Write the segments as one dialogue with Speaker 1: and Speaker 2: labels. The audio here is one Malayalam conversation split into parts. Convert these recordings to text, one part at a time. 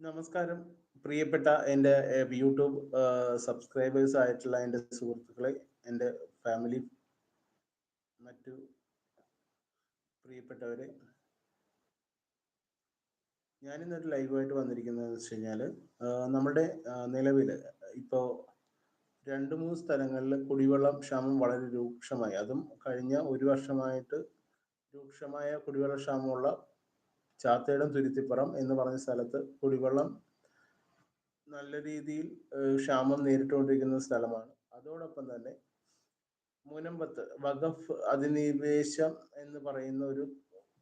Speaker 1: നമസ്കാരം. പ്രിയപ്പെട്ട എന്റെ യൂട്യൂബ് സബ്സ്ക്രൈബേഴ്സ് ആയിട്ടുള്ള എന്റെ സുഹൃത്തുക്കളെ എന്റെ ഫാമിലി മറ്റു പ്രിയപ്പെട്ടവരെ. ഞാനിന്നൊരു ലൈവായിട്ട് വന്നിരിക്കുന്നത് വെച്ച് കഴിഞ്ഞാൽ നമ്മുടെ നിലവിൽ ഇപ്പോൾ രണ്ട് മൂന്ന് സ്ഥലങ്ങളിൽ കുടിവെള്ളം ക്ഷാമം വളരെ രൂക്ഷമായി. അതും കഴിഞ്ഞ ഒരു വർഷമായിട്ട് രൂക്ഷമായ കുടിവെള്ള ക്ഷാമമുള്ള ചാത്തേടം തുരുത്തിപ്പുറം എന്ന് പറഞ്ഞ സ്ഥലത്ത് കുടിവെള്ളം നല്ല രീതിയിൽ ക്ഷാമം നേരിട്ടുകൊണ്ടിരിക്കുന്ന സ്ഥലമാണ്. അതോടൊപ്പം തന്നെ മുനമ്പത്ത് വഖഫ് അധിനിവേശം എന്ന് പറയുന്ന ഒരു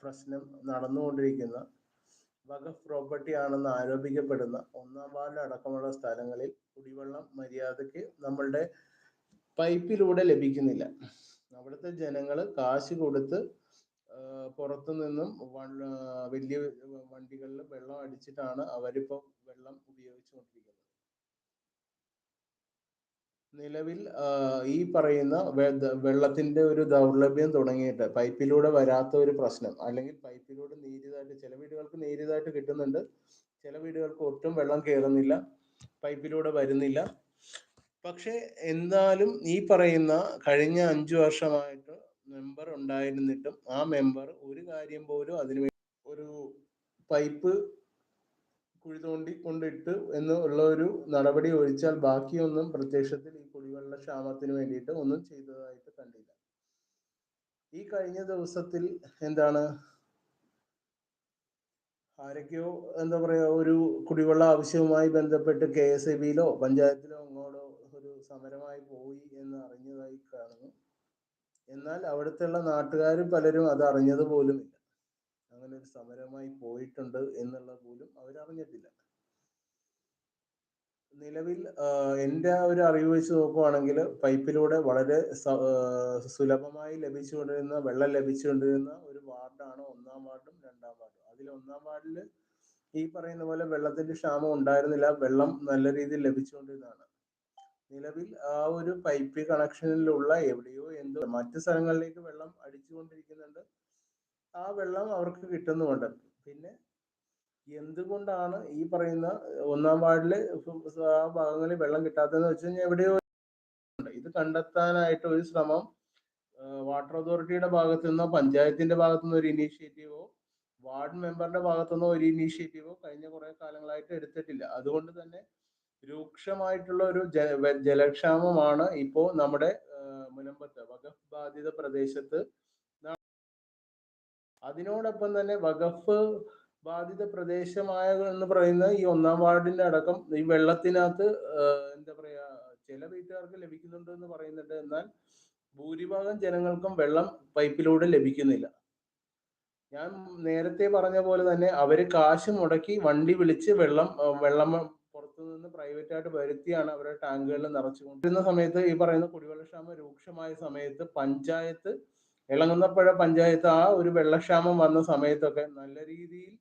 Speaker 1: പ്രശ്നം നടന്നുകൊണ്ടിരിക്കുന്ന വഖഫ് പ്രോപ്പർട്ടി ആണെന്ന് ആരോപിക്കപ്പെടുന്ന ഒന്നാം വാർഡ് അടക്കമുള്ള സ്ഥലങ്ങളിൽ കുടിവെള്ളം മര്യാദയ്ക്ക് നമ്മളുടെ പൈപ്പിലൂടെ ലഭിക്കുന്നില്ല. അവിടുത്തെ ജനങ്ങൾ കാശ് കൊടുത്ത് പുറത്തു നിന്നും വലിയ വണ്ടികളിൽ വെള്ളം അടിച്ചിട്ടാണ് അവരിപ്പോൾ വെള്ളം ഉപയോഗിച്ചുകൊണ്ടിരിക്കുന്നത്. നിലവിൽ ഈ പറയുന്ന വെള്ളത്തിന്റെ ഒരു ദൗർലഭ്യം തുടങ്ങിയിട്ട് പൈപ്പിലൂടെ വരാത്ത ഒരു പ്രശ്നം അല്ലെങ്കിൽ പൈപ്പിലൂടെ നേരിയതായിട്ട് ചില വീടുകൾക്ക് നേരിയതായിട്ട് കിട്ടുന്നുണ്ട്. ചില വീടുകൾക്ക് ഒട്ടും വെള്ളം കയറുന്നില്ല പൈപ്പിലൂടെ വരുന്നില്ല. പക്ഷേ എന്നാലും ഈ പറയുന്ന കഴിഞ്ഞ അഞ്ചു വർഷമായിട്ട് മെമ്പർ ഉണ്ടായിരുന്നിട്ടും ആ മെമ്പർ ഒരു കാര്യം പോലും അതിന് ഒരു പൈപ്പ് കുഴി തോണ്ടി കൊണ്ടിട്ട് എന്ന് ഉള്ള ഒരു നടപടി ഒഴിച്ചാൽ ബാക്കിയൊന്നും പ്രത്യക്ഷത്തിൽ ഈ കുടിവെള്ള ക്ഷാമത്തിന് വേണ്ടിയിട്ട് ഒന്നും ചെയ്തതായിട്ട് കണ്ടില്ല. ഈ കഴിഞ്ഞ ദിവസത്തിൽ എന്താണ്? ആരൊക്കെയോ എന്താ പറയാ ഒരു കുടിവെള്ള ആവശ്യവുമായി ബന്ധപ്പെട്ട് കെ എസ് എ ബിയിലോ പഞ്ചായത്തിലോ അങ്ങോട്ടോ ഒരു സമരമായി പോയി എന്ന് അറിഞ്ഞതായി കാണുന്നു. എന്നാൽ അവിടുത്തെ നാട്ടുകാർ പലരും അത് അറിഞ്ഞത് പോലുമില്ല അങ്ങനെ ഒരു സമരമായി പോയിട്ടുണ്ട് എന്നുള്ളത് പോലും അവരറിഞ്ഞിട്ടില്ല നിലവിൽ എന്റെ ഒരു അറിവ് വെച്ച് നോക്കുവാണെങ്കിൽ പൈപ്പിലൂടെ വളരെ സുലഭമായി ലഭിച്ചുകൊണ്ടിരുന്ന വെള്ളം ലഭിച്ചുകൊണ്ടിരുന്ന ഒരു വാർഡാണ് ഒന്നാം വാർഡും രണ്ടാം വാർഡും. അതിൽ ഒന്നാം വാർഡിൽ ഈ പറയുന്ന പോലെ വെള്ളത്തിന്റെ ക്ഷാമം ഉണ്ടായിരുന്നില്ല. വെള്ളം നല്ല രീതിയിൽ ലഭിച്ചുകൊണ്ടിരുന്നതാണ്. നിലവിൽ ആ ഒരു പൈപ്പ് കണക്ഷനിലുള്ള എവിടെയോ എന്തോ മറ്റു സ്ഥലങ്ങളിലേക്ക് വെള്ളം അടിച്ചുകൊണ്ടിരിക്കുന്നുണ്ട്. ആ വെള്ളം അവർക്ക് കിട്ടുന്നുമുണ്ട്. പിന്നെ എന്തുകൊണ്ടാണ് ഈ പറയുന്ന ഒന്നാം വാർഡിൽ ആ ഭാഗങ്ങളിൽ വെള്ളം കിട്ടാത്തതെന്ന് വെച്ച് കഴിഞ്ഞാൽ എവിടെയോ. ഇത് കണ്ടെത്താനായിട്ട് ഒരു ശ്രമം വാട്ടർ അതോറിറ്റിയുടെ ഭാഗത്തു നിന്നോ പഞ്ചായത്തിന്റെ ഭാഗത്തു നിന്നോ ഒരു ഇനീഷ്യേറ്റീവോ വാർഡ് മെമ്പറുടെ ഭാഗത്തു നിന്നോ ഒരു ഇനീഷ്യേറ്റീവോ കഴിഞ്ഞ കുറെ കാലങ്ങളായിട്ട് എടുത്തിട്ടില്ല. അതുകൊണ്ട് തന്നെ രൂക്ഷമായിട്ടുള്ള ഒരു ജലക്ഷാമമാണ് ഇപ്പോ നമ്മുടെ മുനമ്പത്ത് വഖഫ് ബാധിത പ്രദേശത്ത് അതിനോടൊപ്പം തന്നെ വഖഫ് ബാധിത പ്രദേശമായ എന്ന് പറയുന്ന ഈ ഒന്നാം വാർഡിന്റെ അടക്കം ഈ വെള്ളത്തിനകത്ത് എന്താ പറയാ ചില വീട്ടുകാർക്ക് ലഭിക്കുന്നുണ്ട് എന്ന് പറയുന്നുണ്ട്. എന്നാൽ ഭൂരിഭാഗം ജനങ്ങൾക്കും വെള്ളം പൈപ്പിലൂടെ ലഭിക്കുന്നില്ല. ഞാൻ നേരത്തെ പറഞ്ഞ പോലെ തന്നെ അവർ കാശ് മുടക്കി വണ്ടി വിളിച്ച് വെള്ളം വെള്ളം പുറത്തു നിന്ന് പ്രൈവറ്റ് ആയിട്ട് വരുത്തിയാണ് അവരുടെ ടാങ്കുകളിൽ നിറച്ചുകൊണ്ടിരുന്ന സമയത്ത് ഈ പറയുന്ന കുടിവെള്ളക്ഷാമം രൂക്ഷമായ സമയത്ത് പഞ്ചായത്ത് ഇളങ്ങുന്നപ്പുഴ പഞ്ചായത്ത് ആ ഒരു വെള്ളക്ഷാമം വന്ന സമയത്തൊക്കെ നല്ല രീതിയിൽ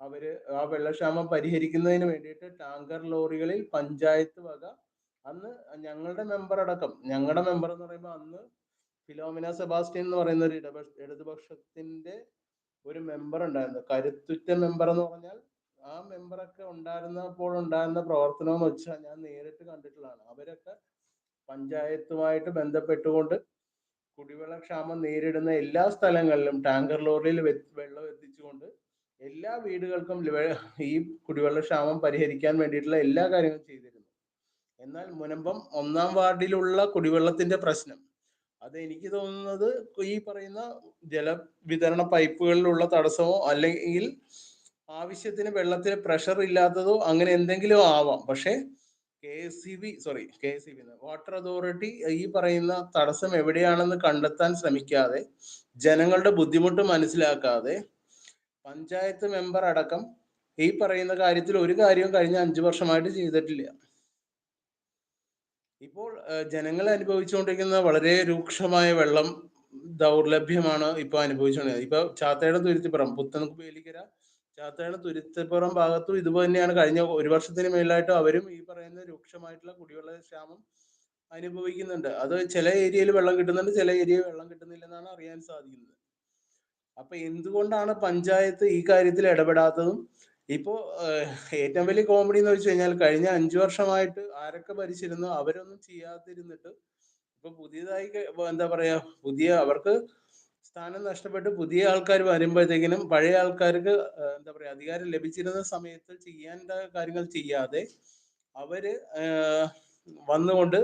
Speaker 1: അവർ ആ വെള്ളക്ഷാമം പരിഹരിക്കുന്നതിന് വേണ്ടിയിട്ട് ടാങ്കർ ലോറികളിൽ പഞ്ചായത്ത് വക അന്ന് ഞങ്ങളുടെ മെമ്പർ അടക്കം ഞങ്ങളുടെ മെമ്പർ എന്ന് പറയുമ്പോൾ അന്ന് ഫിലോമിന സെബാസ്റ്റ്യൻ എന്ന് പറയുന്ന ഒരു ഇടപക്ഷ ഇടതുപക്ഷത്തിന്റെ ഒരു മെമ്പർ ഉണ്ടായിരുന്നു. കരുത്തുറ്റ മെമ്പർ എന്ന് പറഞ്ഞാൽ ആ മെമ്പറൊക്കെ ഉണ്ടായിരുന്നപ്പോൾ ഉണ്ടായിരുന്ന പ്രവർത്തനം വെച്ചാൽ ഞാൻ നേരിട്ട് കണ്ടിട്ടുള്ളതാണ്. അവരൊക്കെ പഞ്ചായത്തുമായിട്ട് ബന്ധപ്പെട്ടുകൊണ്ട് കുടിവെള്ള ക്ഷാമം നേരിടുന്ന എല്ലാ സ്ഥലങ്ങളിലും ടാങ്കർ ലോറിയിൽ വെള്ളം എത്തിച്ചുകൊണ്ട് എല്ലാ വീടുകൾക്കും ഈ കുടിവെള്ള ക്ഷാമം പരിഹരിക്കാൻ വേണ്ടിയിട്ടുള്ള എല്ലാ കാര്യങ്ങളും ചെയ്തിരുന്നു. എന്നാൽ മുനമ്പം ഒന്നാം വാർഡിലുള്ള കുടിവെള്ളത്തിന്റെ പ്രശ്നം. അത് എനിക്ക് തോന്നുന്നത് ഈ പറയുന്ന ജലവിതരണ പൈപ്പുകളിലുള്ള തടസ്സമോ അല്ലെങ്കിൽ ആവശ്യത്തിന് വെള്ളത്തിന് പ്രഷർ ഇല്ലാത്തതോ അങ്ങനെ എന്തെങ്കിലും ആവാം. പക്ഷേ K C B sorry K C B water authority ഈ പറയുന്ന തടസ്സം എവിടെയാണെന്ന് കണ്ടെത്താൻ ശ്രമിക്കാതെ ജനങ്ങളുടെ ബുദ്ധിമുട്ട് മനസ്സിലാക്കാതെ പഞ്ചായത്ത് മെമ്പർ അടക്കം ഈ പറയുന്ന കാര്യത്തിൽ ഒരു കാര്യവും കഴിഞ്ഞ അഞ്ചു വർഷമായിട്ട് ചെയ്തിട്ടില്ല. ഇപ്പോൾ ജനങ്ങൾ അനുഭവിച്ചുകൊണ്ടിരിക്കുന്ന വളരെ രൂക്ഷമായ വെള്ളം ദൗർലഭ്യമാണ് ഇപ്പൊ അനുഭവിച്ചുകൊണ്ടിരിക്കുന്നത്. ഇപ്പൊ ചാത്തയുടെ തുരുത്തിപ്പുറം പുത്തൻകുപ്പ് ചാത്തയുടെ തുരുത്തിപ്പുറം ഭാഗത്തും ഇതുപോലെ തന്നെയാണ്. കഴിഞ്ഞ ഒരു വർഷത്തിന് മേലായിട്ടും അവരും ഈ പറയുന്ന രൂക്ഷമായിട്ടുള്ള കുടിവെള്ള ക്ഷാമം അനുഭവിക്കുന്നുണ്ട്. അത് ചില ഏരിയയിൽ വെള്ളം കിട്ടുന്നുണ്ട് ചില ഏരിയയിൽ വെള്ളം കിട്ടുന്നില്ലെന്നാണ് അറിയാൻ സാധിക്കുന്നത്. അപ്പൊ എന്തുകൊണ്ടാണ് പഞ്ചായത്ത് ഈ കാര്യത്തിൽ ഇടപെടാത്തതും? ഇപ്പോ ഏറ്റവും വലിയ കോമഡി എന്ന് വെച്ച് കഴിഞ്ഞാൽ കഴിഞ്ഞ അഞ്ചു വർഷമായിട്ട് ആരൊക്കെ ഭരിച്ചിരുന്നു അവരൊന്നും ചെയ്യാതിരുന്നിട്ട് ഇപ്പൊ പുതിയതായി എന്താ പറയാ പുതിയ അവർക്ക് സ്ഥാനം നഷ്ടപ്പെട്ട് പുതിയ ആൾക്കാർ വരുമ്പോഴത്തേക്കിനും പഴയ ആൾക്കാർക്ക് എന്താ പറയാ അധികാരം ലഭിച്ചിരുന്ന സമയത്ത് ചെയ്യേണ്ട കാര്യങ്ങൾ ചെയ്യാതെ അവർ വന്നുകൊണ്ട്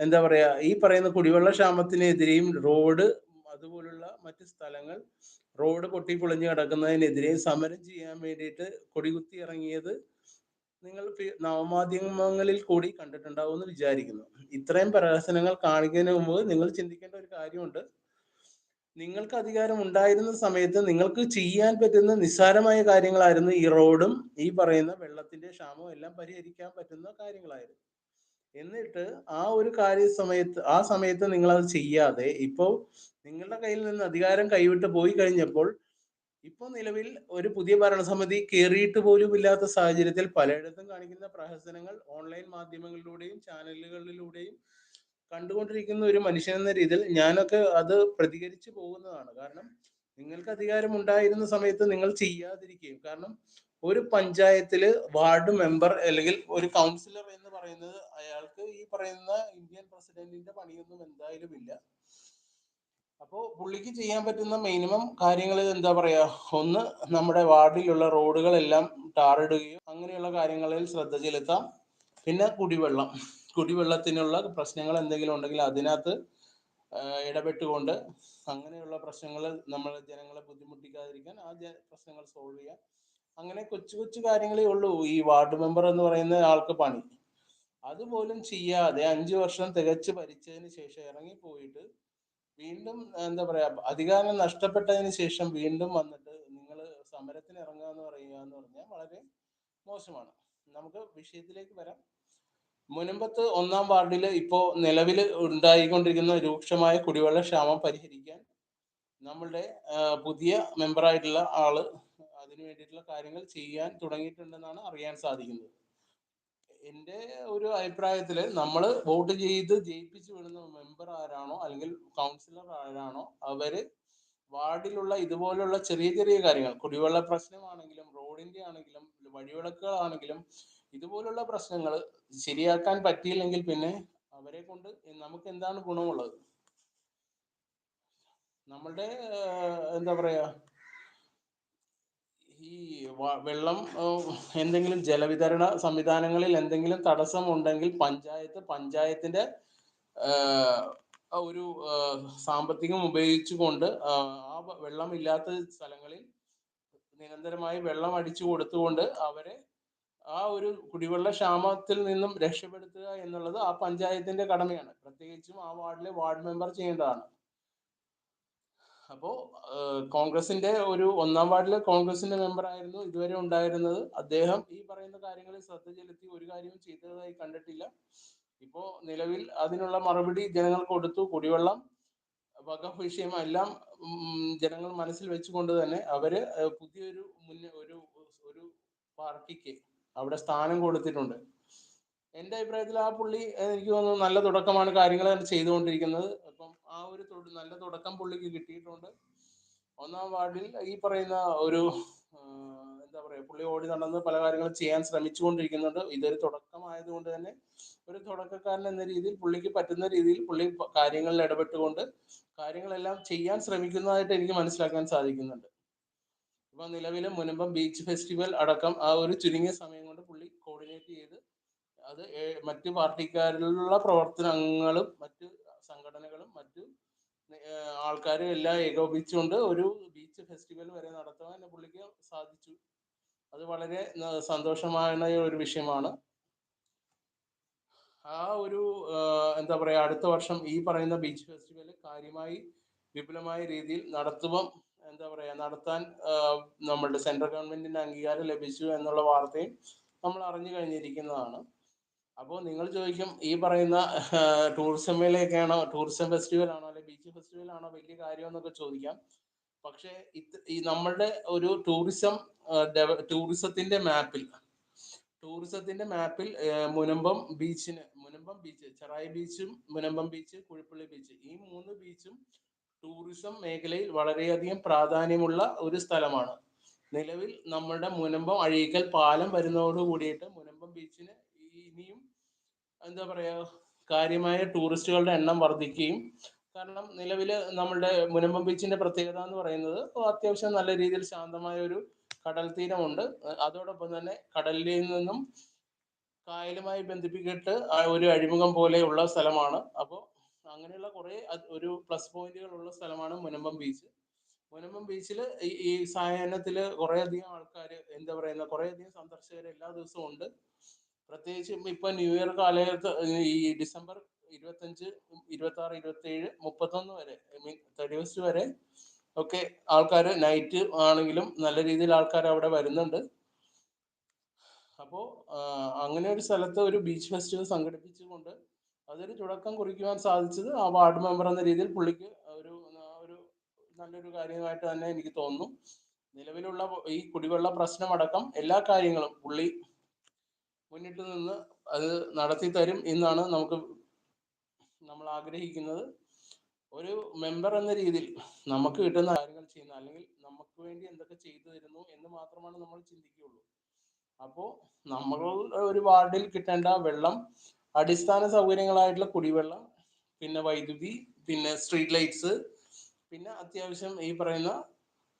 Speaker 1: എന്താ പറയാ ഈ പറയുന്ന കുടിവെള്ള ക്ഷാമത്തിനെതിരെയും റോഡ് അതുപോലുള്ള മറ്റു സ്ഥലങ്ങൾ റോഡ് പൊട്ടിപ്പൊളിഞ്ഞ് കിടക്കുന്നതിനെതിരെയും സമരം ചെയ്യാൻ വേണ്ടിയിട്ട് കൊടികുത്തി ഇറങ്ങിയത് നിങ്ങൾ നവമാധ്യമങ്ങളിൽ കൂടി കണ്ടിട്ടുണ്ടാവും എന്ന് വിചാരിക്കുന്നു. ഇത്രയും പ്രഹസനങ്ങൾ കാണിക്കുന്നതിന് മുമ്പ് നിങ്ങൾ ചിന്തിക്കേണ്ട ഒരു കാര്യമുണ്ട്. നിങ്ങൾക്ക് അധികാരം ഉണ്ടായിരുന്ന സമയത്ത് നിങ്ങൾക്ക് ചെയ്യാൻ പറ്റുന്ന നിസ്സാരമായ കാര്യങ്ങളായിരുന്നു ഈ റോഡും ഈ പറയുന്ന വെള്ളത്തിന്റെ ക്ഷാമവും എല്ലാം പരിഹരിക്കാൻ പറ്റുന്ന കാര്യങ്ങളായിരുന്നു. എന്നിട്ട് ആ ഒരു കാര്യ സമയത്ത് ആ സമയത്ത് നിങ്ങൾ അത് ചെയ്യാതെ ഇപ്പോൾ നിങ്ങളുടെ കയ്യിൽ നിന്ന് അധികാരം കൈവിട്ട് പോയി കഴിഞ്ഞപ്പോൾ ഇപ്പോൾ നിലവിൽ ഒരു പുതിയ ഭരണസമിതി കയറിയിട്ട് പോലും ഇല്ലാത്ത സാഹചര്യത്തിൽ പലയിടത്തും കാണിക്കുന്ന പ്രഹസനങ്ങൾ ഓൺലൈൻ മാധ്യമങ്ങളിലൂടെയും ചാനലുകളിലൂടെയും കണ്ടുകൊണ്ടിരിക്കുന്ന ഒരു മനുഷ്യൻ എന്ന രീതിയിൽ ഞാനൊക്കെ അത് പ്രതികരിച്ചു പോകുന്നതാണ്. കാരണം നിങ്ങൾക്ക് അധികാരം ഉണ്ടായിരുന്ന സമയത്ത് നിങ്ങൾ ചെയ്യാതിരിക്കുകയും കാരണം ഒരു പഞ്ചായത്തിൽ വാർഡ് മെമ്പർ അല്ലെങ്കിൽ ഒരു കൗൺസിലർ എന്ന് പറയുന്നത് അയാൾക്ക് ഈ പറയുന്ന ഇന്ത്യൻ പ്രസിഡന്റിന്റെ പണിയൊന്നും എന്തായാലും ഇല്ല. അപ്പോ പുള്ളിക്ക് ചെയ്യാൻ പറ്റുന്ന മിനിമം കാര്യങ്ങൾ എന്താ പറയാ? ഒന്ന് നമ്മുടെ വാർഡിലുള്ള റോഡുകളെല്ലാം ടാറിടുകയും അങ്ങനെയുള്ള കാര്യങ്ങളിൽ ശ്രദ്ധ ചെലുത്താം. പിന്നെ കുടിവെള്ളം. കുടിവെള്ളത്തിനുള്ള പ്രശ്നങ്ങൾ എന്തെങ്കിലും ഉണ്ടെങ്കിൽ അതിനകത്ത് ഇടപെട്ടുകൊണ്ട് അങ്ങനെയുള്ള പ്രശ്നങ്ങൾ നമ്മൾ ജനങ്ങളെ ബുദ്ധിമുട്ടിക്കാതിരിക്കാൻ ആ പ്രശ്നങ്ങൾ സോൾവ് ചെയ്യാൻ അങ്ങനെ കൊച്ചു കൊച്ചു കാര്യങ്ങളേ ഉള്ളൂ. ഈ വാർഡ് മെമ്പർ എന്ന് പറയുന്ന ആൾക്ക് പണി. അതുപോലും ചെയ്യാതെ അഞ്ചു വർഷം തികച്ച് ഭരിച്ചതിന് ശേഷം ഇറങ്ങി പോയിട്ട് വീണ്ടും എന്താ പറയാ അധികാരം നഷ്ടപ്പെട്ടതിന് ശേഷം വീണ്ടും വന്നിട്ട് നിങ്ങൾ സമരത്തിന് ഇറങ്ങുക എന്ന് പറയുക എന്ന് പറഞ്ഞാൽ വളരെ മോശമാണ്. നമുക്ക് വിഷയത്തിലേക്ക് വരാം. മുനമ്പത്ത് ഒന്നാം വാർഡിൽ ഇപ്പോ നിലവിൽ ഉണ്ടായിക്കൊണ്ടിരിക്കുന്ന രൂക്ഷമായ കുടിവെള്ള ക്ഷാമം പരിഹരിക്കാൻ നമ്മളുടെ പുതിയ മെമ്പറായിട്ടുള്ള ആൾ അതിനു വേണ്ടിയിട്ടുള്ള കാര്യങ്ങൾ ചെയ്യാൻ തുടങ്ങിയിട്ടുണ്ടെന്നാണ് അറിയാൻ സാധിക്കുന്നത്. എന്റെ ഒരു അഭിപ്രായത്തിൽ നമ്മൾ വോട്ട് ചെയ്ത് ജയിപ്പിച്ചു വിടുന്ന മെമ്പർ ആരാണോ അല്ലെങ്കിൽ കൗൺസിലർ ആരാണോ അവർ വാർഡിലുള്ള ഇതുപോലുള്ള ചെറിയ ചെറിയ കാര്യങ്ങൾ കുടിവെള്ള പ്രശ്നമാണെങ്കിലും റോഡിന്റെ ആണെങ്കിലും വഴിവിളക്കുകളാണെങ്കിലും ഇതുപോലുള്ള പ്രശ്നങ്ങൾ ശരിയാക്കാൻ പറ്റിയില്ലെങ്കിൽ പിന്നെ അവരെ കൊണ്ട് നമുക്ക് എന്താണ് ഗുണമുള്ളത്? നമ്മളുടെ എന്താ പറയാ ഈ വെള്ളം എന്തെങ്കിലും ജലവിതരണ സംവിധാനങ്ങളിൽ എന്തെങ്കിലും തടസ്സം ഉണ്ടെങ്കിൽ പഞ്ചായത്ത് പഞ്ചായത്തിന്റെ ഒരു സാമ്പത്തികം ഉപയോഗിച്ചുകൊണ്ട് ആ വെള്ളമില്ലാത്ത സ്ഥലങ്ങളിൽ നിരന്തരമായി വെള്ളം അടിച്ചു കൊടുത്തുകൊണ്ട് അവരെ ആ ഒരു കുടിവെള്ള ക്ഷാമത്തിൽ നിന്നും രക്ഷപ്പെടുത്തുക എന്നുള്ളത് ആ പഞ്ചായത്തിന്റെ കടമയാണ്. പ്രത്യേകിച്ചും ആ വാർഡിലെ വാർഡ് മെമ്പർ ചെയ്യേണ്ടതാണ്. അപ്പോ കോൺഗ്രസിന്റെ ഒരു ഒന്നാം വാർഡിലെ കോൺഗ്രസിന്റെ മെമ്പർ ആയിരുന്നു ഇതുവരെ ഉണ്ടായിരുന്നത്. അദ്ദേഹം ഈ പറയുന്ന കാര്യങ്ങളിൽ ശ്രദ്ധ ചെലുത്തി ഒരു കാര്യവും ചെയ്തതായി കണ്ടിട്ടില്ല. ഇപ്പോ നിലവിൽ അതിനുള്ള മറുപടി ജനങ്ങൾ കൊടുത്തു കുടിവെള്ളം വകഫ് വിഷയം എല്ലാം ജനങ്ങൾ മനസ്സിൽ വെച്ചുകൊണ്ട് തന്നെ അവർ പുതിയൊരു മുന്നേ ഒരു ഒരു പാർട്ടിക്ക് അവിടെ സ്ഥാനം കൊടുത്തിട്ടുണ്ട്. എന്റെ അഭിപ്രായത്തിൽ ആ പുള്ളി എനിക്ക് തോന്നുന്നു നല്ല തുടക്കമാണ് കാര്യങ്ങൾ ചെയ്തുകൊണ്ടിരിക്കുന്നത്. അപ്പം ആ ഒരു നല്ല തുടക്കം പുള്ളിക്ക് കിട്ടിയിട്ടുണ്ട്. ഒന്നാം വാർഡിൽ ഈ പറയുന്ന ഒരു എന്താ പറയുക പുള്ളി ഓടി നടന്ന് പല കാര്യങ്ങളും ചെയ്യാൻ ശ്രമിച്ചുകൊണ്ടിരിക്കുന്നുണ്ട് ഇതൊരു തുടക്കമായതുകൊണ്ട് തന്നെ ഒരു തുടക്കക്കാരൻ എന്ന രീതിയിൽ പുള്ളിക്ക് പറ്റുന്ന രീതിയിൽ പുള്ളി കാര്യങ്ങളിൽ ഇടപെട്ടുകൊണ്ട് കാര്യങ്ങളെല്ലാം ചെയ്യാൻ ശ്രമിക്കുന്നതായിട്ട് എനിക്ക് മനസ്സിലാക്കാൻ സാധിക്കുന്നുണ്ട്. ഇപ്പൊ നിലവിലെ മുനമ്പം ബീച്ച് ഫെസ്റ്റിവൽ അടക്കം ആ ഒരു ചുരുങ്ങിയ സമയം കൊണ്ട് പുള്ളി കോർഡിനേറ്റ് ചെയ്ത് അത് മറ്റു പാർട്ടിക്കാരിലുള്ള പ്രവർത്തനങ്ങളും മറ്റു സംഘടനകളും മറ്റു ആൾക്കാരും എല്ലാം ഏകോപിച്ചുകൊണ്ട് ഒരു ബീച്ച് ഫെസ്റ്റിവൽ വരെ നടത്തുവാൻ പുള്ളിക്ക് സാധിച്ചു. അത് വളരെ സന്തോഷമായ ഒരു വിഷയമാണ്. ആ ഒരു എന്താ പറയാ അടുത്ത വർഷം ഈ പറയുന്ന ബീച്ച് ഫെസ്റ്റിവൽ കാര്യമായി വിപുലമായ രീതിയിൽ നടത്തുമ്പം എന്താ പറയാ നടത്താൻ നമ്മളുടെ സെൻട്രൽ ഗവൺമെന്റിന്റെ അംഗീകാരം ലഭിച്ചു എന്നുള്ള വാർത്തയും നമ്മൾ അറിഞ്ഞു കഴിഞ്ഞിരിക്കുന്നതാണ്. അപ്പോൾ നിങ്ങൾ ചോദിക്കും ഈ പറയുന്ന ടൂറിസം മേളയൊക്കെയാണോ ടൂറിസം ഫെസ്റ്റിവൽ ആണോ ബീച്ച് ഫെസ്റ്റിവൽ ആണോ വലിയ കാര്യം എന്നൊക്കെ ചോദിക്കാം. പക്ഷേ ഈ നമ്മളുടെ ഒരു ടൂറിസം ടൂറിസത്തിന്റെ മാപ്പിൽ ടൂറിസത്തിന്റെ മാപ്പിൽ മുനമ്പം ബീച്ചിന് മുനമ്പം ബീച്ച് ചെറായി ബീച്ചും മുനമ്പം ബീച്ച് കുഴിപ്പള്ളി ബീച്ച് ഈ മൂന്ന് ബീച്ചും ടൂറിസം മേഖലയിൽ വളരെയധികം പ്രാധാന്യമുള്ള ഒരു സ്ഥലമാണ്. നിലവിൽ നമ്മുടെ മുനമ്പം അഴീക്കൽ പാലം വരുന്നതോട് കൂടിയിട്ട് മുനമ്പം ബീച്ചിന് ഇനിയും എന്താ പറയുക കാര്യമായ ടൂറിസ്റ്റുകളുടെ എണ്ണം വർദ്ധിക്കുകയും കാരണം നിലവിൽ നമ്മുടെ മുനമ്പം ബീച്ചിന്റെ പ്രത്യേകത എന്ന് പറയുന്നത് അത്യാവശ്യം നല്ല രീതിയിൽ ശാന്തമായ ഒരു കടൽ തീരമുണ്ട്. അതോടൊപ്പം തന്നെ കടലിൽ നിന്നും കായലുമായി ബന്ധിപ്പിക്കിട്ട് ഒരു അഴിമുഖം പോലെയുള്ള സ്ഥലമാണ്. അപ്പോൾ അങ്ങനെയുള്ള കുറേ ഒരു പ്ലസ് പോയിന്റുകൾ ഉള്ള സ്ഥലമാണ് മുനമ്പം ബീച്ച്. മുനമ്പം ബീച്ചിൽ ഈ ഈ സായാഹ്നത്തിൽ കുറേയധികം ആൾക്കാർ എന്താ പറയുന്ന കുറേയധികം സന്ദർശകർ എല്ലാ ദിവസവും ഉണ്ട്. പ്രത്യേകിച്ച് ഇപ്പൊ ന്യൂ ഇയർ കാലത്ത് ഈ ഡിസംബർ ഇരുപത്തഞ്ച് ഇരുപത്തി ആറ് ഇരുപത്തി ഏഴ് മുപ്പത്തൊന്ന് വരെ ഐ മീൻ തേർട്ടി ഫസ്റ്റ് വരെ ഒക്കെ ആൾക്കാർ നൈറ്റ് ആണെങ്കിലും നല്ല രീതിയിൽ ആൾക്കാർ അവിടെ വരുന്നുണ്ട്. അപ്പോൾ അങ്ങനെ ഒരു സ്ഥലത്ത് ഒരു ബീച്ച് ഫെസ്റ്റിവൽ സംഘടിപ്പിച്ചുകൊണ്ട് അതൊരു തുടക്കം കുറിക്കുവാൻ സാധിച്ചത് ആ വാർഡ് മെമ്പർ എന്ന രീതിയിൽ പുള്ളിക്ക് ഒരു ഒരു നല്ലൊരു കാര്യമായിട്ട് തന്നെ എനിക്ക് തോന്നുന്നു. നിലവിലുള്ള ഈ കുടിവെള്ള പ്രശ്നമടക്കം എല്ലാ കാര്യങ്ങളും പുള്ളി മുന്നിട്ട് നിന്ന് അത് നടത്തി തരും എന്നാണ് നമുക്ക് നമ്മൾ ആഗ്രഹിക്കുന്നത്. ഒരു മെമ്പർ എന്ന രീതിയിൽ നമുക്ക് കിട്ടുന്ന കാര്യങ്ങൾ ചെയ്യുന്ന അല്ലെങ്കിൽ നമുക്ക് വേണ്ടി എന്തൊക്കെ ചെയ്തു തരുന്നു എന്ന് മാത്രമാണ് നമ്മൾ ചിന്തിക്കുകയുള്ളൂ. അപ്പോൾ നമ്മൾ ഒരു വാർഡിൽ കിട്ടേണ്ട വെള്ളം അടിസ്ഥാന സൗകര്യങ്ങളായിട്ടുള്ള കുടിവെള്ളം പിന്നെ വൈദ്യുതി പിന്നെ സ്ട്രീറ്റ് ലൈറ്റ്സ് പിന്നെ അത്യാവശ്യം ഈ പറയുന്ന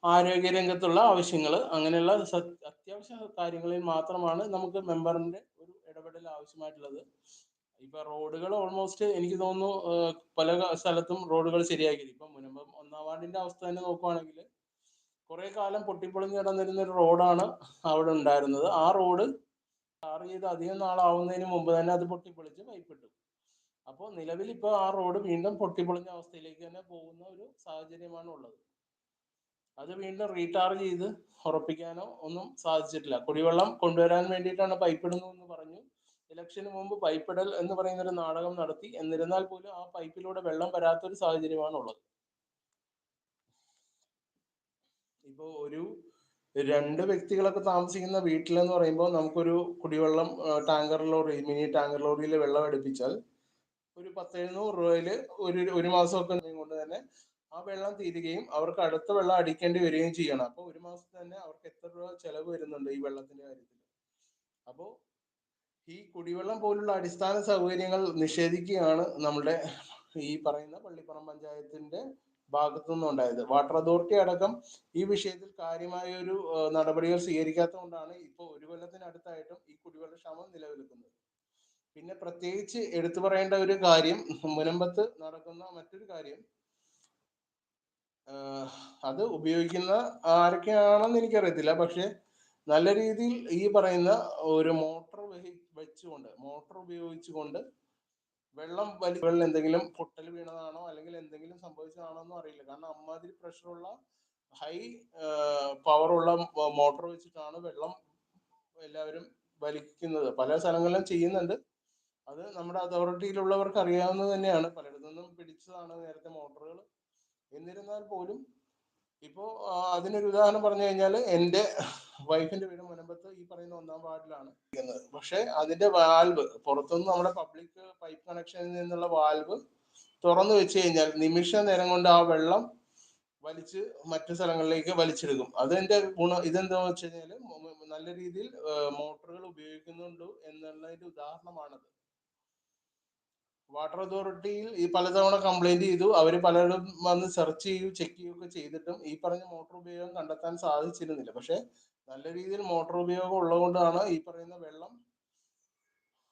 Speaker 1: ആരോഗ്യ രംഗത്തുള്ള ആവശ്യങ്ങൾ അങ്ങനെയുള്ള അത്യാവശ്യ കാര്യങ്ങളിൽ മാത്രമാണ് നമുക്ക് മെമ്പറിന്റെ ഒരു ഇടപെടൽ ആവശ്യമായിട്ടുള്ളത്. ഇപ്പൊ റോഡുകൾ ഓൾമോസ്റ്റ് എനിക്ക് തോന്നുന്നു പല സ്ഥലത്തും റോഡുകൾ ശരിയാക്കി ഇപ്പൊ മുനമ്പം ഒന്നാം വാർഡിന്റെ അവസ്ഥ തന്നെ നോക്കുവാണെങ്കിൽ കുറെ കാലം പൊട്ടിപ്പൊളിഞ്ഞ് കിടന്നിരുന്ന ഒരു റോഡാണ് അവിടെ ഉണ്ടായിരുന്നത്. ആ റോഡ് ടാർ ചെയ്ത് അധികം നാളാവുന്നതിന് മുമ്പ് തന്നെ അത് പൊട്ടിപ്പൊളിച്ച് പൈപ്പിട്ടു അപ്പോൾ നിലവിൽ ഇപ്പോൾ ആ റോഡ് വീണ്ടും പൊട്ടിപ്പൊളിഞ്ഞ അവസ്ഥയിലേക്ക് തന്നെ പോകുന്ന ഒരു സാഹചര്യമാണ് ഉള്ളത് അത് വീണ്ടും റീടാർജ് ചെയ്ത് ഉറപ്പിക്കാനോ ഒന്നും സാധിച്ചിട്ടില്ല. കുടിവെള്ളം കൊണ്ടുവരാൻ വേണ്ടിയിട്ടാണ് പൈപ്പിടുന്നു എന്ന് പറഞ്ഞു. ഇലക്ഷന് മുമ്പ് ഇടൽ എന്ന് പറയുന്ന ഒരു നാടകം നടത്തി. എന്നിരുന്നാൽ പോലും ആ പൈപ്പിലൂടെ വെള്ളം വരാത്തൊരു സാഹചര്യമാണ് ഉള്ളത് ഇപ്പോ ഒരു രണ്ട് വ്യക്തികളൊക്കെ താമസിക്കുന്ന വീട്ടിലെന്ന് പറയുമ്പോൾ നമുക്കൊരു കുടിവെള്ളം ടാങ്കർ ലോറി മിനി ടാങ്കർ ലോറിയിൽ വെള്ളം എടുപ്പിച്ചാൽ ഒരു പത്തെഴുന്നൂറ് രൂപയിൽ ഒരു ഒരു മാസമൊക്കെ കൊണ്ട് തന്നെ ആ വെള്ളം തീരുകയും അവർക്ക് അടുത്ത വെള്ളം അടിക്കേണ്ടി വരികയും ചെയ്യണം. അപ്പോൾ ഒരു മാസത്തിൽ തന്നെ അവർക്ക് എത്ര രൂപ ചെലവ് വരുന്നുണ്ട് ഈ വെള്ളത്തിന്റെ കാര്യത്തിൽ? അപ്പോൾ ഈ കുടിവെള്ളം പോലുള്ള അടിസ്ഥാന സൗകര്യങ്ങൾ നിഷേധിക്കുകയാണ് നമ്മുടെ ഈ പറയുന്ന പള്ളിപ്പുറം പഞ്ചായത്തിന്റെ ഭാഗത്തു നിന്നുണ്ടായത് വാട്ടർ അതോറിറ്റി അടക്കം ഈ വിഷയത്തിൽ കാര്യമായ ഒരു നടപടികൾ സ്വീകരിക്കാത്തതുകൊണ്ടാണ് ഇപ്പോൾ ഒരു കൊല്ലത്തിനടുത്തായിട്ടും ഈ കുടിവെള്ള ക്ഷാമം നിലനിൽക്കുന്നത് പിന്നെ പ്രത്യേകിച്ച് എടുത്തു പറയേണ്ട ഒരു കാര്യം മുനമ്പത്ത് നടക്കുന്ന മറ്റൊരു കാര്യം അത് ഉപയോഗിക്കുന്ന ആരൊക്കെയാണെന്ന് എനിക്കറിയത്തില്ല. പക്ഷെ നല്ല രീതിയിൽ ഈ പറയുന്ന ഒരു മോട്ടോർ വെച്ചുകൊണ്ട് മോട്ടോർ ഉപയോഗിച്ചുകൊണ്ട് വെള്ളം വലി വെള്ളം എന്തെങ്കിലും പൊട്ടൽ വീണതാണോ അല്ലെങ്കിൽ എന്തെങ്കിലും സംഭവിച്ചതാണോ എന്നും അറിയില്ല. കാരണം അമ്മാതിരി പ്രഷറുള്ള ഹൈ പവറുള്ള മോട്ടോർ വെച്ചിട്ടാണ് വെള്ളം എല്ലാവരും വലിക്കുന്നത്. പല സ്ഥലങ്ങളിലും ചെയ്യുന്നുണ്ട്. അത് നമ്മുടെ അതോറിറ്റിയിലുള്ളവർക്ക് അറിയാവുന്നത് തന്നെയാണ്. പലയിടത്തു നിന്നും പിടിച്ചതാണ് നേരത്തെ മോട്ടോറുകൾ. എന്നിരുന്നാൽ പോലും ഇപ്പോ അതിനൊരു ഉദാഹരണം പറഞ്ഞു കഴിഞ്ഞാൽ എന്റെ വൈഫിന്റെ വീട് മുനമ്പത്ത് ഈ പറയുന്ന ഒന്നാം വാർഡിലാണ് പക്ഷെ അതിന്റെ വാൽവ് പുറത്തുനിന്ന് നമ്മുടെ പബ്ലിക് പൈപ്പ് കണക്ഷനിൽ നിന്നുള്ള വാൽവ് തുറന്നു വെച്ച് കഴിഞ്ഞാൽ നിമിഷ നേരം കൊണ്ട് ആ വെള്ളം വലിച്ച് മറ്റു സ്ഥലങ്ങളിലേക്ക് വലിച്ചെടുക്കും. അതിന്റെ ഗുണം ഇതെന്താ വെച്ച് കഴിഞ്ഞാൽ നല്ല രീതിയിൽ മോട്ടോറുകൾ ഉപയോഗിക്കുന്നുണ്ട് എന്നുള്ളതിന്റെ ഉദാഹരണമാണത്. വാട്ടർ അതോറിറ്റിയിൽ ഈ പലതവണ കംപ്ലൈന്റ് ചെയ്തു. അവർ പലരും വന്ന് സെർച്ച് ചെയ്യും ചെക്ക് ചെയ്യുകയൊക്കെ ചെയ്തിട്ടും ഈ പറഞ്ഞ മോട്ടോർ ഉപയോഗം കണ്ടെത്താൻ സാധിച്ചിരുന്നില്ല. പക്ഷെ നല്ല രീതിയിൽ മോട്ടോർ ഉപയോഗം ഉള്ളതുകൊണ്ടാണ് ഈ പറയുന്ന വെള്ളം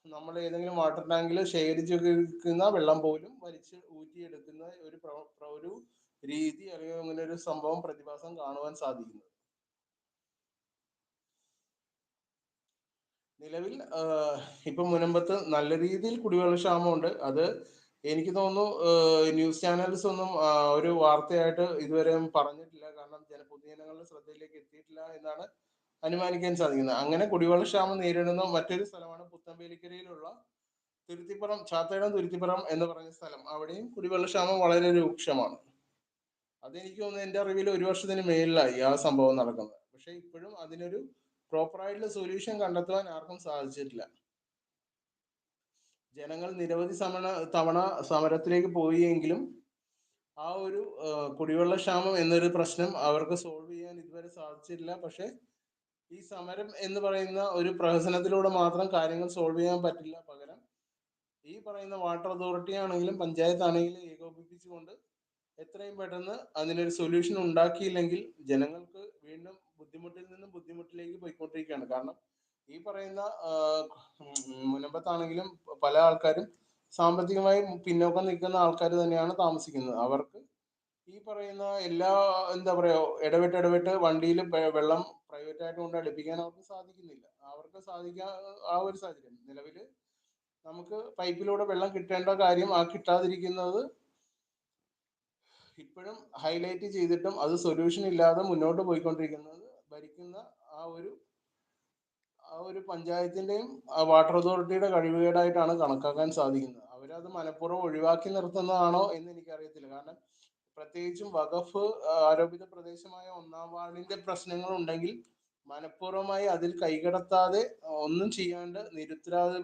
Speaker 1: നമ്മൾ ഏതെങ്കിലും വാട്ടർ ടാങ്കിൽ ശേഖരിച്ചു വെക്കുന്ന വെള്ളം പോലും വലിച്ച് ഊറ്റിയെടുക്കുന്ന ഒരു ഒരു രീതി അല്ലെങ്കിൽ അങ്ങനെ ഒരു സംഭവം പ്രതിഭാസം കാണുവാൻ സാധിക്കുന്നത് നിലവിൽ ഇപ്പം മുനമ്പത്ത് നല്ല രീതിയിൽ കുടിവെള്ള ക്ഷാമമുണ്ട്. അത് എനിക്ക് തോന്നുന്നു ന്യൂസ് ചാനൽസ് ഒന്നും ഒരു വാർത്തയായിട്ട് ഇതുവരെ പറഞ്ഞിട്ടില്ല. കാരണം ജന പൊതുജനങ്ങളുടെ ശ്രദ്ധയിലേക്ക് എത്തിയിട്ടില്ല എന്നാണ് അനുമാനിക്കാൻ സാധിക്കുന്നത്. അങ്ങനെ കുടിവെള്ള ക്ഷാമം നേരിടുന്ന മറ്റൊരു സ്ഥലമാണ് പുത്തമ്പേലിക്കരയിലുള്ള തുരുത്തിപ്പുറം ചാത്തയിടം തുരുത്തിപ്പുറം എന്ന് പറഞ്ഞ സ്ഥലം. അവിടെയും കുടിവെള്ള ക്ഷാമം വളരെ രൂക്ഷമാണ്. അതെനിക്ക് തോന്നുന്നു എന്റെ അറിവിൽ ഒരു വർഷത്തിന് മേളിലായി ആ സംഭവം നടക്കുന്നത്. പക്ഷെ ഇപ്പോഴും അതിനൊരു പ്രോപ്പറായിട്ടുള്ള സൊല്യൂഷൻ കണ്ടെത്തുവാൻ ആർക്കും സാധിച്ചിട്ടില്ല. ജനങ്ങൾ നിരവധി സമണ തവണ സമരത്തിലേക്ക് പോയെങ്കിലും ആ ഒരു കുടിവെള്ള ക്ഷാമം എന്നൊരു പ്രശ്നം അവർക്ക് സോൾവ് ചെയ്യാൻ ഇതുവരെ സാധിച്ചിട്ടില്ല. പക്ഷെ ഈ സമരം എന്ന് പറയുന്ന ഒരു പ്രഹസനത്തിലൂടെ മാത്രം കാര്യങ്ങൾ സോൾവ് ചെയ്യാൻ പറ്റില്ല. പകരം ഈ പറയുന്ന വാട്ടർ അതോറിറ്റി ആണെങ്കിലും പഞ്ചായത്ത് ആണെങ്കിലും ഏകോപിപ്പിച്ചുകൊണ്ട് എത്രയും പെട്ടെന്ന് അതിനൊരു സൊല്യൂഷൻ ഉണ്ടാക്കിയില്ലെങ്കിൽ ജനങ്ങൾക്ക് വീണ്ടും ബുദ്ധിമുട്ടിൽ നിന്നും ബുദ്ധിമുട്ടിലേക്ക് പോയിക്കൊണ്ടിരിക്കുകയാണ്. കാരണം ഈ പറയുന്ന മുനമ്പത്താണെങ്കിലും പല ആൾക്കാരും സാമ്പത്തികമായി പിന്നോക്കം നിൽക്കുന്ന ആൾക്കാർ തന്നെയാണ് താമസിക്കുന്നത്. അവർക്ക് ഈ പറയുന്ന എല്ലാ എന്താ പറയാ ഇടവിട്ട് ഇടവിട്ട് വണ്ടിയിൽ വെള്ളം പ്രൈവറ്റ് ആയിട്ട് കൊണ്ട് അടുപ്പിക്കാൻ അവർക്ക് സാധിക്കുന്നില്ല. അവർക്ക് സാധിക്കാൻ ആ ഒരു സാഹചര്യം. നിലവിൽ നമുക്ക് പൈപ്പിലൂടെ വെള്ളം കിട്ടേണ്ട കാര്യം ആ കിട്ടാതിരിക്കുന്നത് ഇപ്പോഴും ഹൈലൈറ്റ് ചെയ്തിട്ടും അത് സൊല്യൂഷൻ ഇല്ലാതെ മുന്നോട്ട് പോയിക്കൊണ്ടിരിക്കുന്നത് ഭരിക്കുന്ന ആ ഒരു ആ ഒരു പഞ്ചായത്തിന്റെയും വാട്ടർ അതോറിറ്റിയുടെ കഴിവുകേടായിട്ടാണ് കണക്കാക്കാൻ സാധിക്കുന്നത്. അവരത് മനഃപൂർവം ഒഴിവാക്കി നിർത്തുന്നതാണോ എന്ന് എനിക്കറിയത്തില്ല. കാരണം പ്രത്യേകിച്ചും വഖഫ് ആരോപിത പ്രദേശമായ ഒന്നാം വാർഡിന്റെ പ്രശ്നങ്ങൾ ഉണ്ടെങ്കിൽ മനഃപൂർവമായി അതിൽ കൈകടത്താതെ ഒന്നും ചെയ്യാണ്ട് നിരുത്തരാധി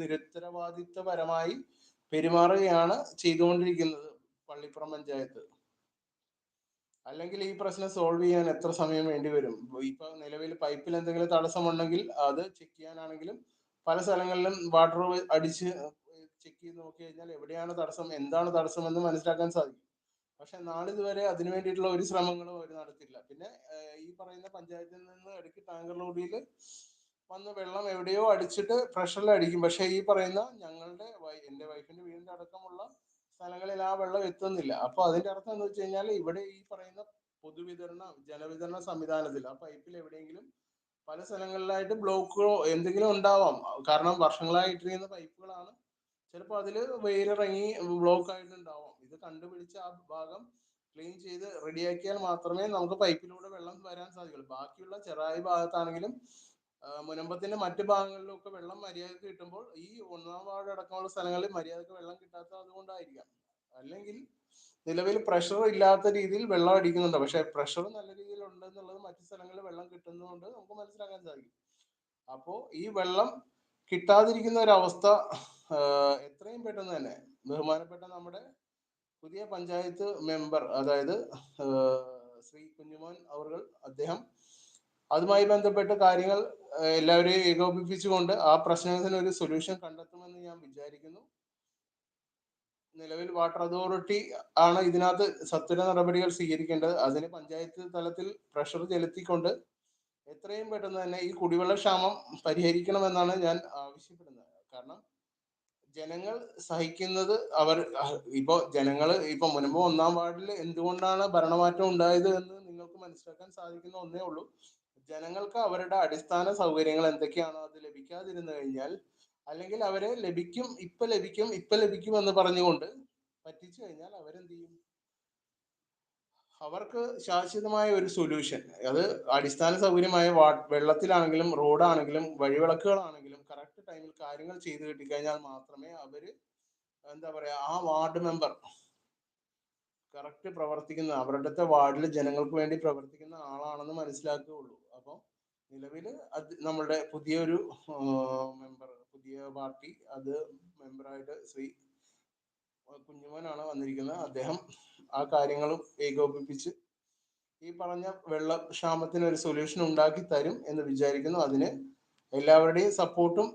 Speaker 1: നിരുത്തരവാദിത്വപരമായി പെരുമാറുകയാണ് ചെയ്തുകൊണ്ടിരിക്കുന്നത് പള്ളിപ്പുറം പഞ്ചായത്ത്. അല്ലെങ്കിൽ ഈ പ്രശ്നം സോൾവ് ചെയ്യാൻ എത്ര സമയം വേണ്ടി വരും? ഇപ്പൊ നിലവിൽ പൈപ്പിൽ എന്തെങ്കിലും തടസ്സമുണ്ടെങ്കിൽ അത് ചെക്ക് ചെയ്യാനാണെങ്കിലും പല സ്ഥലങ്ങളിലും വാട്ടർ അടിച്ച് ചെക്ക് ചെയ്ത് നോക്കി കഴിഞ്ഞാൽ എവിടെയാണ് തടസ്സം എന്താണ് തടസ്സം എന്ന് മനസ്സിലാക്കാൻ സാധിക്കും. പക്ഷെ നാളിതുവരെ അതിനു വേണ്ടിയിട്ടുള്ള ഒരു ശ്രമങ്ങളും അവർ നടത്തില്ല പിന്നെ ഈ പറയുന്ന പഞ്ചായത്തിൽ നിന്ന് ഇടയ്ക്ക് ടാങ്കർ ലോഡിയിൽ വന്ന് വെള്ളം എവിടെയോ അടിച്ചിട്ട് പ്രഷറിൽ അടിക്കും. പക്ഷെ ഈ പറയുന്ന ഞങ്ങളുടെ എന്റെ വൈഫിന്റെ വീടിന്റെ അടക്കമുള്ള സ്ഥലങ്ങളിൽ ആ വെള്ളം എത്തുന്നില്ല. അപ്പൊ അതിന്റെ അർത്ഥം എന്ന് വെച്ച് കഴിഞ്ഞാൽ ഇവിടെ ഈ പറയുന്ന പൊതുവിതരണ ജലവിതരണ സംവിധാനത്തിൽ ആ പൈപ്പിൽ എവിടെയെങ്കിലും പല സ്ഥലങ്ങളിലായിട്ട് ബ്ലോക്കോ എന്തെങ്കിലും ഉണ്ടാവാം. കാരണം വർഷങ്ങളായി ഇട്ടിരിക്കുന്ന പൈപ്പുകളാണ് ചിലപ്പോൾ അതിൽ വെയിലിറങ്ങി ബ്ലോക്ക് ആയിട്ടുണ്ടാവാം. ഇത് കണ്ടുപിടിച്ച് ആ ഭാഗം ക്ലീൻ ചെയ്ത് റെഡിയാക്കിയാൽ മാത്രമേ നമുക്ക് പൈപ്പിലൂടെ വെള്ളം വരാൻ സാധിക്കുള്ളൂ. ബാക്കിയുള്ള ചെറായി ഭാഗത്താണെങ്കിലും മുനമ്പത്തിന്റെ മറ്റു ഭാഗങ്ങളിലൊക്കെ വെള്ളം മര്യാദയ്ക്ക് കിട്ടുമ്പോൾ ഈ ഒന്നാം വാർഡ് അടക്കമുള്ള സ്ഥലങ്ങളിൽ മര്യാദയ്ക്ക് വെള്ളം കിട്ടാത്ത അതുകൊണ്ടായിരിക്കാം. അല്ലെങ്കിൽ നിലവിൽ പ്രഷർ ഇല്ലാത്ത രീതിയിൽ വെള്ളം അടിക്കുന്നുണ്ട്. പക്ഷെ പ്രഷർ നല്ല രീതിയിൽ ഉണ്ട് എന്നുള്ളത് മറ്റു സ്ഥലങ്ങളിൽ വെള്ളം കിട്ടുന്നതുകൊണ്ട് നമുക്ക് മനസ്സിലാക്കാൻ സാധിക്കും. അപ്പോൾ ഈ വെള്ളം കിട്ടാതിരിക്കുന്ന ഒരു അവസ്ഥ എത്രയും പെട്ടെന്ന് തന്നെ ബഹുമാനപ്പെട്ട നമ്മുടെ പുതിയ പഞ്ചായത്ത് മെമ്പർ അതായത് ശ്രീ കുഞ്ഞുമോൻ അവർ അദ്ദേഹം അതുമായി ബന്ധപ്പെട്ട കാര്യങ്ങൾ എല്ലാവരെയും ഏകോപിപ്പിച്ചുകൊണ്ട് ആ പ്രശ്നത്തിന് ഒരു സൊല്യൂഷൻ കണ്ടെത്തുമെന്ന് ഞാൻ വിചാരിക്കുന്നു. നിലവിൽ വാട്ടർ അതോറിറ്റി ആണ് ഇതിനകത്ത് സത്വര നടപടികൾ സ്വീകരിക്കേണ്ടത്. അതിന് പഞ്ചായത്ത് തലത്തിൽ പ്രഷർ ചെലുത്തിക്കൊണ്ട് എത്രയും പെട്ടെന്ന് തന്നെ ഈ കുടിവെള്ള ക്ഷാമം പരിഹരിക്കണമെന്നാണ് ഞാൻ ആവശ്യപ്പെടുന്നത്. കാരണം ജനങ്ങൾ സഹിക്കുന്നത് അവർ ഇപ്പോ ജനങ്ങൾ ഇപ്പൊ മുൻപ് ഒന്നാം വാർഡിൽ എന്തുകൊണ്ടാണ് ഭരണമാറ്റം ഉണ്ടായത് എന്ന് നിങ്ങൾക്ക് മനസ്സിലാക്കാൻ സാധിക്കുന്ന ഒന്നേ ഉള്ളൂ. ജനങ്ങൾക്ക് അവരുടെ അടിസ്ഥാന സൗകര്യങ്ങൾ എന്തൊക്കെയാണോ അത് ലഭിക്കാതിരുന്നു കഴിഞ്ഞാൽ അല്ലെങ്കിൽ അവരെ ലഭിക്കും ഇപ്പൊ ലഭിക്കും ഇപ്പൊ ലഭിക്കും എന്ന് പറഞ്ഞുകൊണ്ട് പറ്റിച്ചു കഴിഞ്ഞാൽ അവരെന്ത് ചെയ്യും? അവർക്ക് ശാശ്വതമായ ഒരു സൊല്യൂഷൻ അത് അടിസ്ഥാന സൗകര്യമായ വാ വെള്ളത്തിലാണെങ്കിലും റോഡാണെങ്കിലും വഴിവിളക്കുകളാണെങ്കിലും കറക്റ്റ് ടൈമിൽ കാര്യങ്ങൾ ചെയ്തു കിട്ടിക്കഴിഞ്ഞാൽ മാത്രമേ അവർ എന്താ പറയാ ആ വാർഡ് മെമ്പർ കറക്റ്റ് പ്രവർത്തിക്കുന്ന അവരുടെ വാർഡിൽ ജനങ്ങൾക്ക് വേണ്ടി പ്രവർത്തിക്കുന്ന ആളാണെന്ന് മനസ്സിലാക്കുകയുള്ളൂ. അപ്പം നിലവിൽ അത് നമ്മളുടെ പുതിയൊരു മെമ്പർ പുതിയ പാർട്ടി അത് മെമ്പറായിട്ട് ശ്രീ കുഞ്ഞുമോനാണ് വന്നിരിക്കുന്നത്. അദ്ദേഹം ആ കാര്യങ്ങളും ഏകോപിപ്പിച്ച് ഈ പറഞ്ഞ വെള്ളക്ഷാമത്തിന് ഒരു സൊല്യൂഷൻ ഉണ്ടാക്കി തരും എന്ന് വിചാരിക്കുന്നു. അതിന് എല്ലാവരുടെയും സപ്പോർട്ടും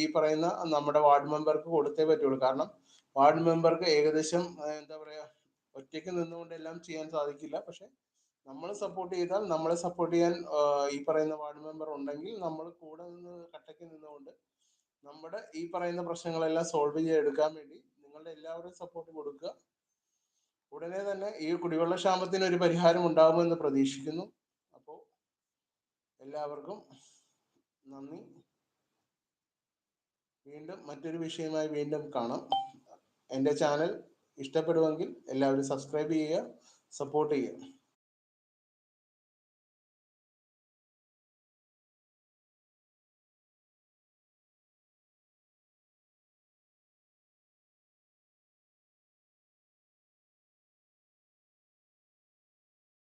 Speaker 1: ഈ പറയുന്ന നമ്മുടെ വാർഡ് മെമ്പർക്ക് കൊടുത്തേ പറ്റുള്ളൂ. കാരണം വാർഡ് മെമ്പർക്ക് ഏകദേശം എന്താ പറയാ ഒറ്റയ്ക്ക് നിന്നുകൊണ്ട് എല്ലാം ചെയ്യാൻ സാധിക്കില്ല. പക്ഷെ നമ്മൾ സപ്പോർട്ട് ചെയ്താൽ നമ്മളെ സപ്പോർട്ട് ചെയ്യാൻ ഈ പറയുന്ന വാർഡ് മെമ്പർ ഉണ്ടെങ്കിൽ നമ്മൾ കൂടെ നിന്ന് കട്ടയ്ക്ക് നിന്നുകൊണ്ട് നമ്മുടെ ഈ പറയുന്ന പ്രശ്നങ്ങളെല്ലാം സോൾവ് ചെയ്തെടുക്കാൻ വേണ്ടി നിങ്ങളുടെ എല്ലാവരും സപ്പോർട്ട് കൊടുക്കുക. ഉടനെ തന്നെ ഈ കുടിവെള്ള ക്ഷാമത്തിന് ഒരു പരിഹാരം ഉണ്ടാകുമെന്ന് പ്രതീക്ഷിക്കുന്നു. അപ്പോൾ എല്ലാവർക്കും നന്ദി. വീണ്ടും മറ്റൊരു വിഷയമായി വീണ്ടും കാണാം. എന്റെ ചാനൽ ഇഷ്ടപ്പെടുമെങ്കിൽ എല്ലാവരും സബ്സ്ക്രൈബ് ചെയ്യുക സപ്പോർട്ട് ചെയ്യുക.